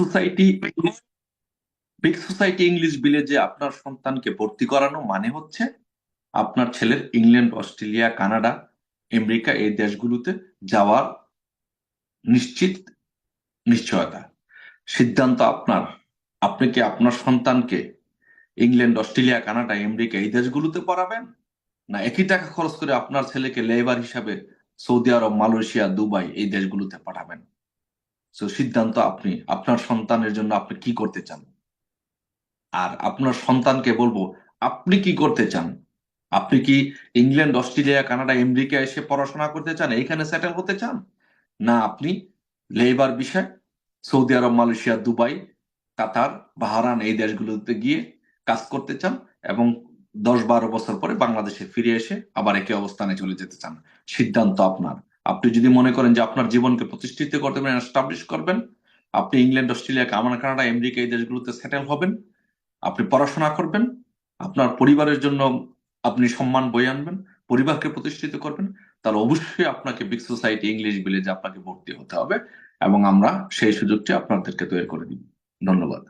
Society big society English ভিলেজে আপনার সন্তানকে ভর্তি করানো মানে হচ্ছে আপনার ছেলের ইংল্যান্ড, অস্ট্রেলিয়া, কানাডা, আমেরিকা এই দেশগুলোতে যাওয়ার নিশ্চিত নিশ্চয়তা। সিদ্ধান্ত আপনার। আপনি কি আপনার সন্তানকে ইংল্যান্ড, অস্ট্রেলিয়া, কানাডা, আমেরিকা এই দেশগুলোতে পড়াবেন? না একই টাকা খরচ করে আপনার ছেলেকে লেবার হিসাবে সৌদি আরব, মালয়েশিয়া, দুবাই এই দেশগুলোতে পাঠাবেন? তো সিদ্ধান্ত আপনি, আপনার সন্তানের জন্য আপনি কি করতে চান? আর আপনার সন্তানকে বলব, আপনি কি করতে চান? আপনি কি ইংল্যান্ড, অস্ট্রেলিয়া, কানাডা, আমেরিকা এসে পড়াশোনা করতে চান? এইখানে সেটেল হতে চান? না, আপনি লেবার বিষয় সৌদি আরব, মালয়েশিয়া, দুবাই, কাতার বাহারান এই দেশগুলোতে গিয়ে কাজ করতে চান এবং দশ বারো বছর পরে বাংলাদেশে ফিরে এসে আবার একই অবস্থানে চলে যেতে চান। সিদ্ধান্ত আপনার। আপনি যদি মনে করেন যে আপনার জীবনকে প্রতিষ্ঠিত করতে পারেন এস্টাবলিশ করবেন, আপনি England, Australia Canada Canada, America এই দেশগুলোতে সেটেল হবেন, আপনি পড়াশোনা করবেন, আপনার পরিবারের জন্য আপনি সম্মান বয়ে আনবেন, পরিবারকে প্রতিষ্ঠিত করবেন, তাহলে অবশ্যই আপনাকে বিগ সোসাইটি ইংলিশ ভিলেজে আপনাকে ভর্তি হতে হবে এবং আমরা সেই সুযোগটি আপনাদেরকে তৈরি করে দিব। ধন্যবাদ।